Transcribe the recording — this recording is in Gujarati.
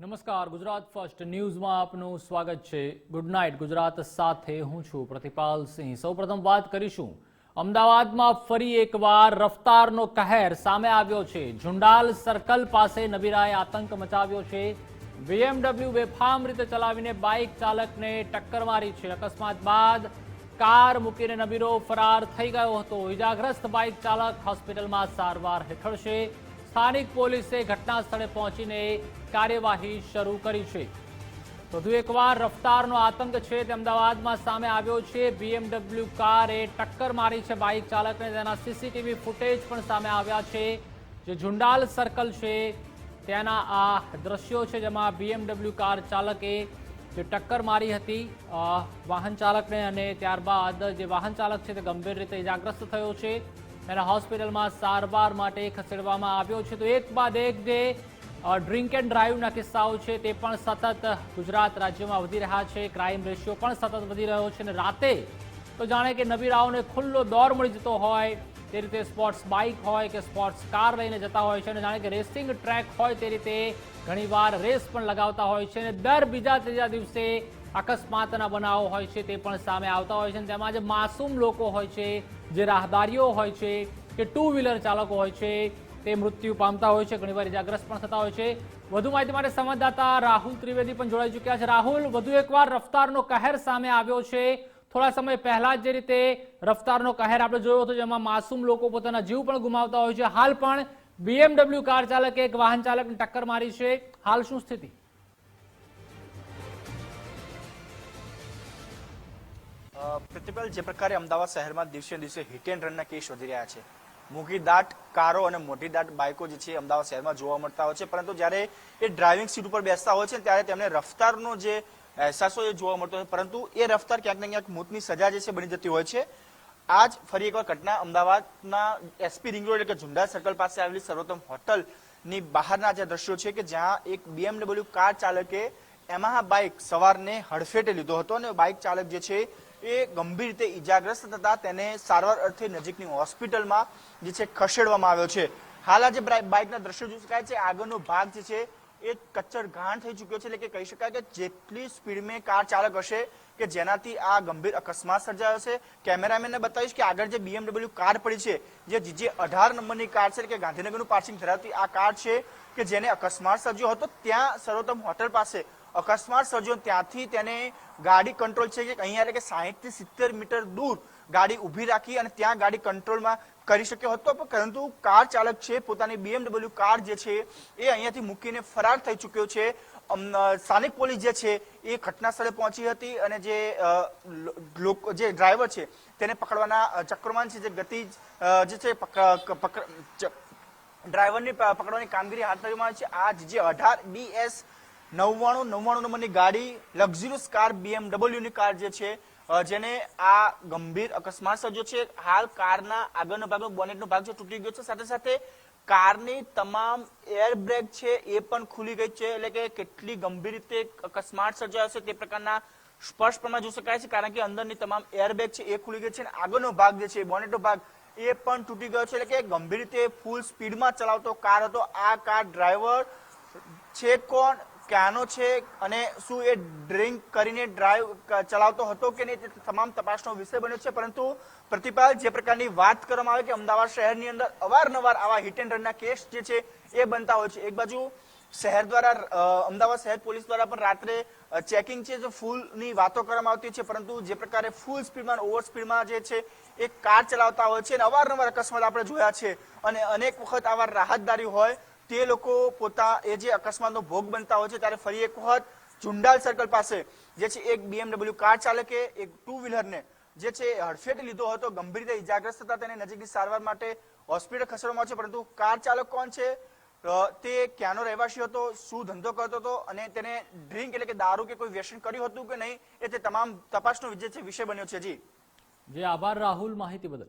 નમસ્કાર, ગુજરાત ફર્સ્ટ ન્યૂઝમાં આપનું સ્વાગત છે. ગુડ નાઇટ ગુજરાત સાથે હું છું પ્રતિપાલ સિંહ. સૌપ્રથમ વાત કરીશું. અમદાવાદમાં ફરી એકવાર રફતારનો કહેર સામે આવ્યો છે. ઝુંડાલ સર્કલ પાસે નબીરાએ આતંક મચાવ્યો છે. બીએમડબલ્યુ બેફામ રીતે ચલાવીને બાઇક ચાલકને ટક્કર મારી છે. અકસ્માત બાદ કાર મૂકીને નબીરો ફરાર થઈ ગયો હતો. ઇજાગ્રસ્ત બાઇક ચાલક હોસ્પિટલમાં સારવાર હેઠળ છે. સ્થાનિક પોલીસે ઘટના સ્થળે પહોંચીને કાર્યવાહી શરૂ કરી છે. વધુ એકવાર રફતારનો આતંક છે તે અમદાવાદમાં સામે આવ્યો છે. બીએમડબલ્યુ કારે ટક્કર મારી છે. બાઇક ચાલકને તેના સીસીટીવી ફૂટેજ પણ સામે આવ્યા છે. જે ઝુંડાલ સર્કલ છે તેના આ દ્રશ્યો છે જેમાં બીએમડબલ્યુ કાર ચાલકે જે ટક્કર મારી હતી વાહન ચાલકને અને ત્યારબાદ જે વાહન ચાલક છે તે ગંભીર રીતે ઇજાગ્રસ્ત થયો છે. તેને હોસ્પિટલમાં સારવાર માટે ખસેડવામાં આવ્યો છે. તો એક બાદ એક જે ડ્રિંક એન્ડ ડ્રાઈવના કિસ્સાઓ છે તે પણ સતત ગુજરાત રાજ્યમાં વધી રહ્યા છે. ક્રાઇમ રેશિયો પણ સતત વધી રહ્યો છે અને રાતે તો જાણે કે નબીરાઓને ખુલ્લો દોર મળી જતો હોય, તે રીતે સ્પોર્ટ્સ બાઇક હોય કે સ્પોર્ટ્સ કાર લઈને જતા હોય છે અને જાણે કે રેસિંગ ટ્રેક હોય તે રીતે ઘણીવાર રેસ પણ લગાવતા હોય છે. અને દર બીજા ત્રીજા દિવસે અકસ્માતના બનાવો હોય છે તે પણ સામે આવતા હોય છે અને તેમાં જે માસૂમ લોકો હોય છે, જે રાહદારીઓ હોય છે કે ટુ વ્હીલર ચાલકો હોય છે, તે મૃત્યુ પામતા હોય છે, ઘણીવાર ઇજાગ્રસ્ત પણ થતા હોય છે. વધુ માહિતી માટે સંવાદદાતા રાહુલ ત્રિવેદી પણ જોડાઈ ચૂક્યા છે. રાહુલ, વધુ એકવાર રફતારનો કહેર સામે આવ્યો છે. થોડા સમય પહેલા જ રીતે રફતારનો કહેર આપણે જોયો હતો, જેમાં માસૂમ લોકો પોતાના જીવ પણ ગુમાવતા હોય છે. હાલ પણ બીએમડબલ્યુ કાર ચાલકે એક વાહન ચાલકને ટક્કર મારી છે. હાલ શું સ્થિતિ? પ્રતિપાલ જે પ્રકારે અમદાવાદ શહેરમાં દિવસે દિવસે હિટ એન્ડ રનના કેસ વધી રહ્યા છે. મૂકી દાટ કારો અને મોટી દાટ બાઇકો જે છે અમદાવાદ શહેરમાં જોવા મળતા હોય છે. પરંતુ જ્યારે એ ડ્રાઇવિંગ સીટ ઉપર બેસતા હોય છે ત્યારે તેમને રફતારનો જે અહેસાસ એ જોવા મળતો હોય પરંતુ એ રફતાર ક્યાંક ને ક્યાંક મોતની સજા જે છે બની જતી હોય છે. આજ ફરી એકવાર ઘટના અમદાવાદના એસપી રિંગ રોડ એટલે ઝુંડા સર્કલ પાસે આવેલી સર્વોત્તમ હોટલની બહારના જે દ્રશ્યો છે કે જ્યાં એક બીએમડબલ્યુ કાર ચાલકે એમાં બાઇક સવારને હડફેટે લીધો હતો અને બાઇક ચાલક જે છે એ ગંભીર રીતે ઈજાગ્રસ્ત થતા તેને સારવાર અર્થે નજીકની હોસ્પિટલમાં જે છે ખસેડવામાં આવ્યો છે. હાલ આ જે બાઇકના દ્રશ્યો જોઈ શકાય છે. આગળનો ભાગ જે છે એ કચ્છર ઘાણ થઈ ચૂક્યો છે. એટલે કે કહી શકાય કે જેટલી સ્પીડમાં કાર ચાલક હશે કે જેનાથી આ ગંભીર અકસ્માત સર્જાયો છે. કેમેરામેનને બતાવીશ કે આગળ જે બીએમડબલ્યુ કાર પડી છે, જે જીજે અઢાર નંબરની કાર છે કે ગાંધીનગરનું પાર્સિંગ ધરાવતી આ કાર છે કે જેને અકસ્માત સર્જ્યો હતો, ત્યાં સર્વોત્તમ હોટલ પાસે અકસ્માત સર્જ્યો. ત્યાંથી તેને ગાડી કંટ્રોલ છે કે અહીંયા એટલે કે સાહીઠથી સિત્તેર મીટર દૂર ગાડી ઊભી રાખી અને ત્યાં ગાડી કંટ્રોલમાં કરી શક્યો હતો. પણ પરંતુ કાર ચાલક છે, પોતાની બીએમડબલ્યુ કાર જે છે, એ અહીંયાથી મૂકીને ફરાર થઈ ચૂક્યો છે. સ્થાનિક પોલીસ જે છે, એ ઘટના સ્થળે પહોંચી હતી અને જે લોકો, જે ડ્રાઈવર છે, તેને પકડવાના ચક્રમાન છે, જે ગતિ જે છે ડ્રાઈવરની પકડવાની કામગીરી હાથ ધરવામાં આવી છે. આ જે અઢાર બીએસ નવ્વાણું નવ્વાણું નંબરની ગાડી લક્ઝરિયસ કાર બીએમડબલ્યુ ની કાર જે છે જેને આ ગંભીર અકસ્માત સર્જ્યો છે. હાલ કારના આગળનો ભાગનો બોનેટનો ભાગ છે, તૂટી ગયો છે. સાથે સાથે કારની તમામ એર બ્રેક છે, એ પણ ખુલી ગઈ છે. એટલે કે કેટલી ગંભીર રીતે અકસ્માત સર્જાયો છે તે પ્રકારના સ્પષ્ટ પ્રમાણ જોઈ શકાય છે, કારણ કે અંદરની તમામ એરબેગ છે એ ખુલી ગઈ છે. અને આગળનો ભાગ જે છે, બોનેટનો ભાગ, એ પણ તૂટી ગયો છે. એટલે કે ગંભીર રીતે ફૂલ સ્પીડમાં ચલાવતો કાર હતો. આ કાર ડ્રાઈવર છે કોણ? ક્યાંનો છે અને શું એ ડ્રિંક કરીને ડ્રાઈવ ચલાવતો હતો કે નહીં તે તમામ તપાસનો વિષય બન્યો છે. પરંતુ પ્રતિપાલ જે પ્રકારની વાત કરવામાં આવે કે અમદાવાદ શહેરની અંદર અવારનવાર આવા હિટ એન્ડ રનના કેસ જે છે એ બનતા હોય છે. એક બાજુ શહેર દ્વારા અમદાવાદ શહેર પોલીસ દ્વારા પણ રાત્રે ચેકિંગ છે જે ફૂલની વાતો કરવામાં આવતી છે. પરંતુ જે પ્રકારે ફૂલ સ્પીડમાં ઓવર સ્પીડમાં જે છે એ કાર ચલાવતા હોય છે અને અવારનવાર અકસ્માત આપણે જોયા છે. અને અનેક વખત આવા રાહતદારી હોય તે લોકો પોતા એ જે અકસ્માતનો ભોગ બનતા હોય છે, ત્યારે ફરી એક વખત ચુંડાલ સર્કલ પાસે જે છે એક બીએમડબલ્યુ કાર ચાલકે, એક ટુ વ્હીલરને જે છે હડફેટે લીધો હતો, ગંભીર રીતે ઇજાગ્રસ્ત થતા તેને નજીકની સારવાર માટે હોસ્પિટલ ખસેડવામાં છે, પરંતુ કાર ચાલક કોણ છે? તે ક્યાંનો રહેવાસી હતો, શું ધંધો કરતો હતો અને તેને ડ્રિંક એટલે કે દારૂ કે કોઈ વ્યસન કર્યું હતું કે નહીં, એ તે તમામ તપાસનો જે છે, વિષય બન્યો છે, જી. જે, આભાર, રાહુલ, માહિતી બદલ.